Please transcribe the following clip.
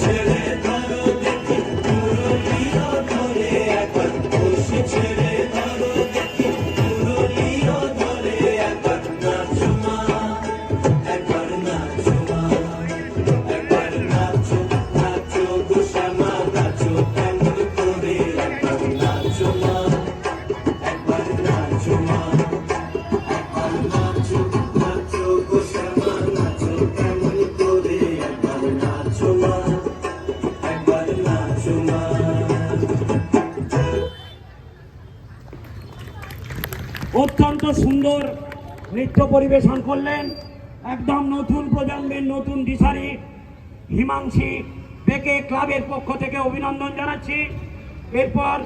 ছেড়ে ধরো দেখি পুরো ধরে একবার বসে ছেড়ে অত্যন্ত সুন্দর নৃত্য পরিবেশন করলেন একদম নতুন প্রজন্মের নতুন দিশারি হিমাংশী বেকে ক্লাবের পক্ষ থেকে অভিনন্দন জানাচ্ছি। এরপর